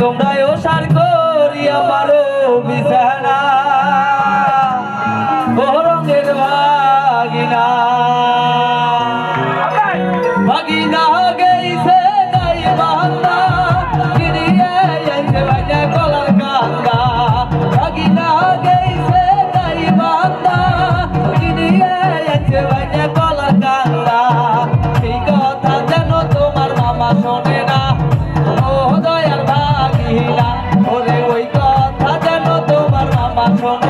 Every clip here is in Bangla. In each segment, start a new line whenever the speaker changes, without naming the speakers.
তোমরাও সার করিয়া পার from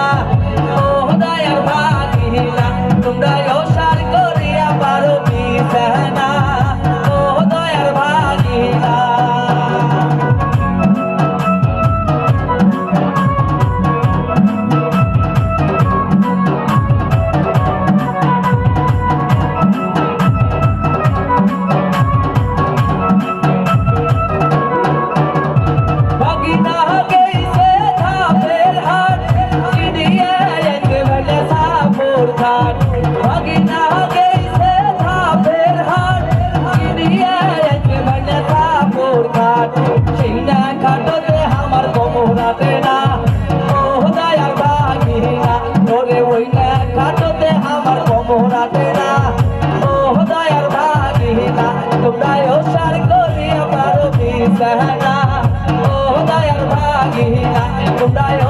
up. কাপড় খাট ঘৃণা খাটতে আমার কোমরাতে না। ও দয়াল ভাই ঘৃণা তোরে ওই না খাটতে আমার কোমরাতে না। ও দয়াল ভাই ঘৃণা তোমরা ও সার করি আমার বিছানা ও দয়াল ভাই ঘৃণা তোমরা